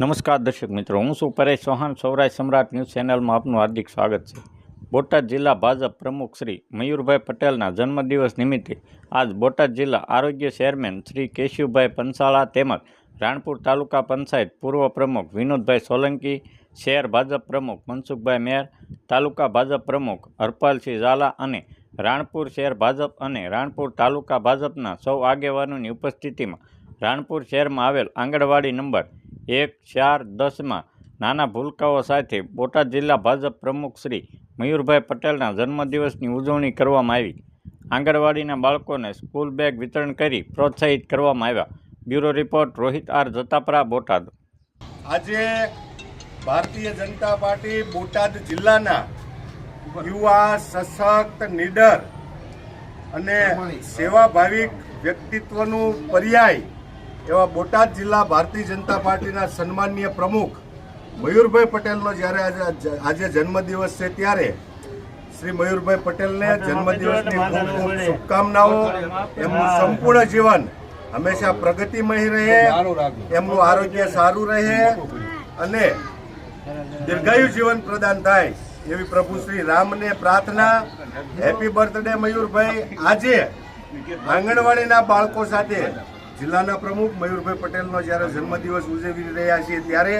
નમસ્કાર દર્શક મિત્રો, હું છું પરેશ ચૌહાણ. સૌરાષ્ટ્ર સમ્રાટ ન્યૂઝ ચેનલમાં આપનું હાર્દિક સ્વાગત છે. બોટાદ જિલ્લા ભાજપ પ્રમુખ શ્રી મયુરભાઈ પટેલના જન્મદિવસ નિમિત્તે આજ બોટાદ જિલ્લા આરોગ્ય ચેરમેન શ્રી કેશુભાઈ પંસાળા તેમજ રાણપુર તાલુકા પંચાયત પૂર્વ પ્રમુખ વિનોદભાઈ સોલંકી, શહેર ભાજપ પ્રમુખ મનસુખભાઈ મેર, તાલુકા ભાજપ પ્રમુખ હરપાલસિંહ ઝાલા અને રાણપુર શહેર ભાજપ અને રાણપુર તાલુકા ભાજપના સૌ આગેવાનોની ઉપસ્થિતિમાં રાણપુર શહેરમાં આવેલ આંગણવાડી નંબર એક ચાર દસમાં નાના ભૂલકાઓ સાથે બોટાદ જિલ્લા ભાજપ પ્રમુખ શ્રી મયુરભાઈ પટેલના જન્મદિવસની ઉજવણી કરવામાં આવી. આંગણવાડીના બાળકોને સ્કૂલ બેગ વિતરણ કરી પ્રોત્સાહિત કરવામાં આવ્યા. Bureau report, Rohit R Jatapara, Botad. આજે ભારતીય જનતા પાર્ટી બોટાદ જિલ્લાના યુવા સશક્ત નીડર અને સેવાભાવિક વ્યક્તિત્વનું પર્યાય એવા બોટાદ જિલ્લા ભારતીય જનતા પાર્ટીના સન્માનીય પ્રમુખ મયુરભાઈ પટેલનો જ્યારે આજે આજે જન્મદિવસ છે ત્યારે શ્રી મયુરભાઈ પટેલને જન્મદિવસની ખૂબ ખૂબ શુભકામનાઓ એમનું સંપૂર્ણ જીવન હંમેશા પ્રગતિમય રહે એમનું આરોગ્ય સારું રહે અને દીર્ઘાયુ જીવન પ્રદાન થાય એવી પ્રભુ શ્રી રામને પ્રાર્થના. હેપી બર્થડે મયુરભાઈ. આજે આંગણવાડીના બાળકો સાથે જિલ્લાના પ્રમુખ મયુરભાઈ પટેલનો જ્યારે જન્મદિવસ ઉજવી રહ્યા છીએ ત્યારે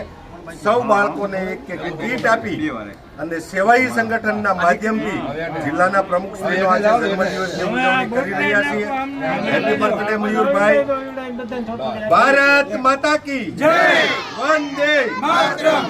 સૌ બાળકોને એક એક કીટ આપી અને સેવાઈ સંગઠનના માધ્યમથી જિલ્લાના પ્રમુખ શ્રીનો આજે જન્મદિવસની ઉજવણી કરી રહ્યા છીએ. હેપી બર્થડે મયુરભાઈ. ભારત માતા કી જય. વંદે માતરમ.